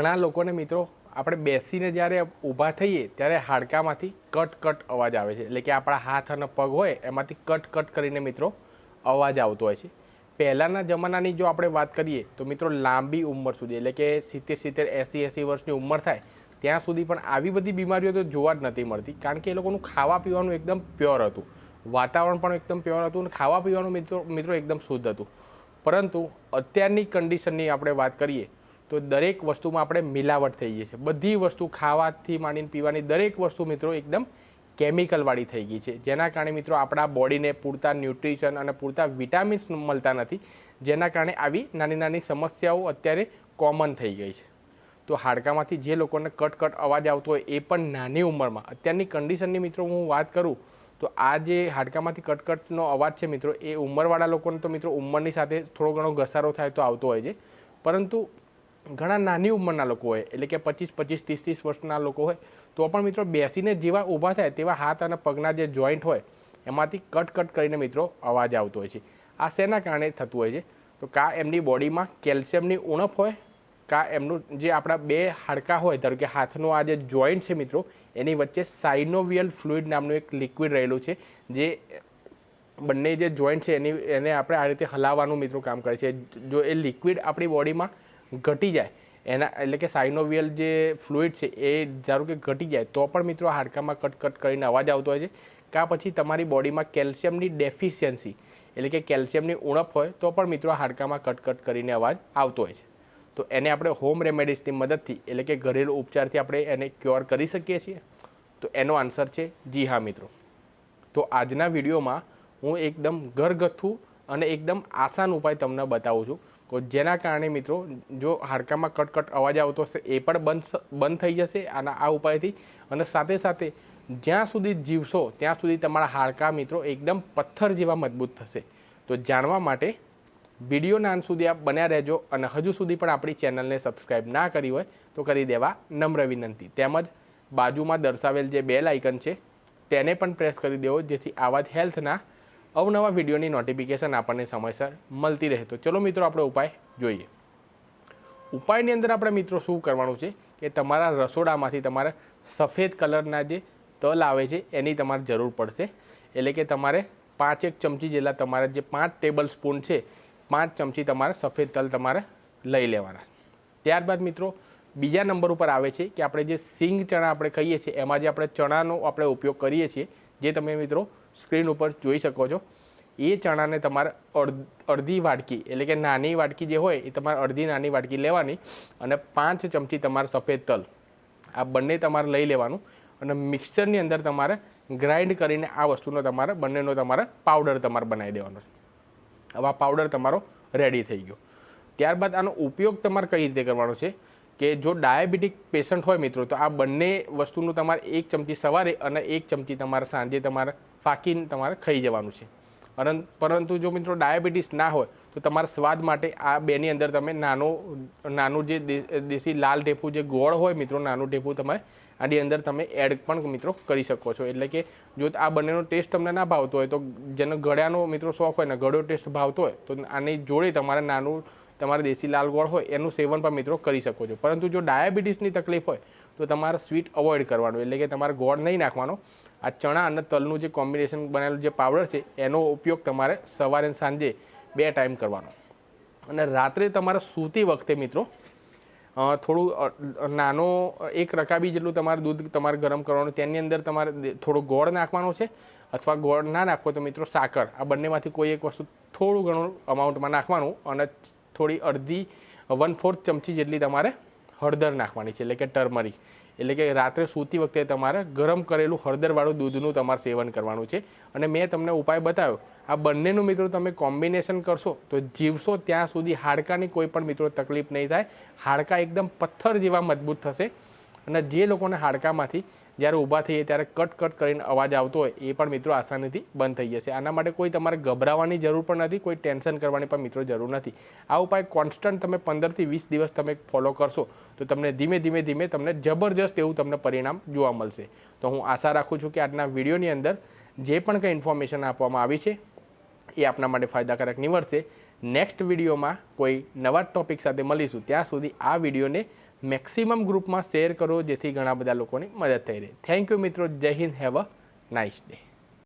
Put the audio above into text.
ઘણા લોકોને મિત્રો આપણે બેસીને જ્યારે ઊભા થઈએ ત્યારે હાડકામાંથી કટ કટ અવાજ આવે છે. એટલે કે આપણા હાથ અને પગ હોય એમાંથી કટ કટ કરીને મિત્રો અવાજ આવતો હોય છે. પહેલાંના જમાનાની જો આપણે વાત કરીએ તો મિત્રો લાંબી ઉંમર સુધી, એટલે કે સિત્તેર સિત્તેર, એંસી એંસી વર્ષની ઉંમર થાય, ત્યાં સુધી પણ આવી બધી બીમારીઓ તો જોવા જ નથી મળતી. કારણ કે એ લોકોનું ખાવા પીવાનું એકદમ પ્યોર હતું. વાતાવરણ પણ એકદમ પ્યોર હતું અને ખાવા પીવાનું મિત્રો મિત્રો એકદમ શુદ્ધ હતું. પરંતુ અત્યારની કન્ડિશનની આપણે વાત કરીએ તો દરેક વસ્તુમાં આપણે મિલાવટ થઈ ગઈ છે. બધી વસ્તુ ખાવાથી માંડીને પીવાની દરેક વસ્તુ મિત્રો એકદમ કેમિકલવાળી થઈ ગઈ છે. જેના કારણે મિત્રો આપણા બોડીને પૂરતા ન્યુટ્રિશન અને પૂરતા વિટામિન્સ મળતા નથી. જેના કારણે આવી નાની નાની સમસ્યાઓ અત્યારે કોમન થઈ ગઈ છે. તો હાડકામાંથી જે લોકોને કટ કટ અવાજ આવતો હોય એ પણ નાની ઉંમરમાં. અત્યારની કન્ડિશનની મિત્રો હું વાત કરું, તો આ જે હાડકામાંથી કટકટનો અવાજ છે મિત્રો, એ ઉંમરવાળા લોકોને તો મિત્રો ઉંમરની સાથે થોડો ઘણો ઘસારો થાય તો આવતો હોય છે. પરંતુ ઘણા નાની ઉંમરના લોકો હોય, એટલે કે પચીસ પચીસ, ત્રીસ ત્રીસ વર્ષના લોકો હોય, તો પણ મિત્રો બેસીને જેવા ઊભા થાય તેવા હાથ અને પગના જે જોઈન્ટ હોય, એમાંથી કટ કટ કરીને મિત્રો અવાજ આવતો હોય છે. આ શેના કારણે થતું હોય છે? તો કા એમની બોડીમાં કેલ્શિયમની ઉણપ હોય, કા એમનું જે આપણા બે હાડકાં હોય, ધારો કે હાથનો આ જે જોઈન્ટ છે મિત્રો, એની વચ્ચે સાઇનોવિયલ ફ્લુઇડ નામનું એક લિક્વિડ રહેલું છે, જે બંને જે જોઈન્ટ છે એની, એને આપણે આ રીતે હલાવવાનું મિત્રો કામ કરે છે. જો એ લિક્વિડ આપણી બોડીમાં ઘટી જાય. એના એટલે કે સાઇનોવિયલ જે ફ્લુઇડ છે, એ ધારો કે ઘટી જાય, તો પણ મિત્રો હાડકામાં કટ કટ કરીને અવાજ આવતો હોય છે. કાં પછી તમારી બોડીમાં કેલ્શિયમની ડેફિશિયન્સી એટલે કે કેલ્શિયમની ઉણપ હોય, તો પણ મિત્રો હાડકામાં કટ કટ કરીને અવાજ આવતો હોય છે. તો એને આપણે હોમ રેમેડીઝની મદદથી, એટલે કે ઘરેલું ઉપચારથી આપણે એને ક્યોર કરી શકીએ છીએ? તો એનો આન્સર છે જી હા, મિત્રો. તો આજના વિડીયોમાં હું એકદમ ઘરગથ્થુ અને એકદમ આસાન ઉપાય તમને બતાવું છું. જેના કારણે મિત્રો, જો હાડકામાં કટકટ અવાજ આવતો હશે, એ પણ બંધ બંધ થઈ જશે અને આ ઉપાયથી. અને સાથે સાથે જ્યાં સુધી જીવશો, ત્યાં સુધી તમારા હાડકા મિત્રો એકદમ પથ્થર જેવા મજબૂત થશે. તો જાણવા માટે વિડીયોના અંત સુધી આપ બન્યા રહેજો અને હજુ સુધી પણ આપણી ચેનલને સબસ્ક્રાઈબ ના કરી હોય, તો કરી દેવા નમ્ર વિનંતી. તેમજ બાજુમાં દર્શાવેલ જે બેલ આઇકન છે, તેને પણ પ્રેસ કરી દેવો, જેથી આવા જ હેલ્થના અવનવા વિડીયોની નોટિફિકેશન આપણને સમયસર મળતી રહે. તો ચલો મિત્રો, આપણે ઉપાય જોઈએ. ઉપાયની અંદર આપણે મિત્રો શું કરવાનું છે કે તમારા રસોડામાંથી તમારે સફેદ કલરના જે તલ આવે છે, એની તમારે જરૂર પડશે. એટલે કે તમારે પાંચ એક ચમચી જેટલા તમારા જે પાંચ ટેબલ સ્પૂન છે, પાંચ ચમચી તમારે સફેદ તલ તમારે લઈ લેવાના. ત્યારબાદ મિત્રો, બીજા નંબર ઉપર આવે છે કે આપણે જે સિંગ ચણા આપણે કહીએ છીએ, એમાં જે આપણે ચણાનો આપણે ઉપયોગ કરીએ છીએ જે તમે મિત્રો સ્ક્રીન ઉપર જોઈ શકો છો, એ ચણાને તમારે અડધ વાટકી એટલે કે નાની વાટકી જે હોય, એ તમારે અડધી નાની વાટકી લેવાની અને પાંચ ચમચી તમારે સફેદ તલ. આ બંને તમારે લઈ લેવાનું અને મિક્સરની અંદર તમારે ગ્રાઇન્ડ કરીને આ વસ્તુનો તમારે, બંનેનો તમારે પાવડર તમારે બનાવી દેવાનો હવે આ પાવડર તમારો રેડી થઈ ગયો. ત્યારબાદ આનો ઉપયોગ તમારે કઈ રીતે કરવાનો છે? કે જો ડાયાબિટીક પેશન્ટ હોય મિત્રો, તો આ બંને વસ્તુનું તમારે એક ચમચી સવારે અને એક ચમચી તમારે સાંજે તમારે ફાંકીને તમારે ખાઈ જવાનું છે. પરંતુ જો મિત્રો ડાયાબિટીસ ના હોય, તો તમારા સ્વાદ માટે આ બેની અંદર તમે નાનો, નાનું જે દેશી લાલ ઢેફું જે ગોળ હોય મિત્રો, નાનું ઢેફું તમે આની અંદર તમે એડ પણ મિત્રો કરી શકો છો. એટલે કે જો આ બંનેનો ટેસ્ટ તમને ના ભાવતો હોય, તો જેનો ગળ્યાનો મિત્રો શોખ હોય ને ગળ્યો ટેસ્ટ ભાવતો હોય, તો આની જોડે તમારે નાનું તમારે દેશી લાલ ગોળ હોય, એનું સેવન પણ મિત્રો કરી શકો છો. પરંતુ જો ડાયાબિટીસની તકલીફ હોય, તો તમારે સ્વીટ અવોઇડ કરવાનું. એટલે કે તમારે ગોળ નહીં નાખવાનો. આ ચણા અને તલનું જે કોમ્બિનેશન બનેલું જે પાવડર છે, એનો ઉપયોગ તમારે સવારે સાંજે બે ટાઈમ કરવાનો. અને રાત્રે તમારે સૂતી વખતે મિત્રો થોડું નાનો, એક રકાબી જેટલું તમારે દૂધ તમારે ગરમ કરવાનું. તેની અંદર તમારે થોડો ગોળ નાખવાનો છે, અથવા ગોળ ના નાખો તો મિત્રો સાકર. આ બંનેમાંથી કોઈ એક વસ્તુ થોડું ઘણું અમાઉન્ટમાં નાખવાનું અને થોડી અડધી વન ફોર્થ ચમચી જેટલી તમારે હળદર નાખવાની છે, એટલે કે ટર્મરિક એટલે કે રાત્રે સૂતી વખતે તમારે ગરમ કરેલું હળદરવાળું દૂધનું તમારે સેવન કરવાનું છે. અને મેં તમને ઉપાય બતાવ્યો. આ બંનેનું મિત્રો તમે કોમ્બિનેશન કરશો તો જીવશો ત્યાં સુધી હાડકાની કોઈ પણ મિત્રો તકલીફ નહીં થાય. હાડકા એકદમ પથ્થર જેવા મજબૂત થશે. અને જે લોકોને હાડકામાંથી જ્યારે ઊભા થઈએ ત્યારે કટ કટ કરીને અવાજ આવતો હોય, એ પણ મિત્રો આસાનીથી બંધ થઈ જશે. આના માટે કોઈ તમારે ગભરાવાની જરૂર પણ નથી, કોઈ ટેન્શન કરવાની પણ મિત્રો જરૂર નથી. આ ઉપાય કોન્સ્ટન્ટ તમે પંદરથી વીસ દિવસ તમે ફોલો કરશો, તો તમને ધીમે ધીમે ધીમે તમને જબરજસ્ત એવું તમને પરિણામ જોવા મળશે. તો હું આશા રાખું છું કે આજના વિડીયોની અંદર જે પણ કંઈ ઇન્ફોર્મેશન આપવામાં આવી છે, એ આપના માટે ફાયદાકારક નીવડશે. નેક્સ્ટ વિડીયોમાં કોઈ નવા ટોપિક સાથે મળીશું. ત્યાં સુધી આ વિડીયોને મેક્સિમમ ગ્રુપમાં શેર કરો જેથી ઘણા બધા લોકોની મદદ થઈ રહે. થેન્ક યુ મિત્રો. Jai Hind. Have a nice day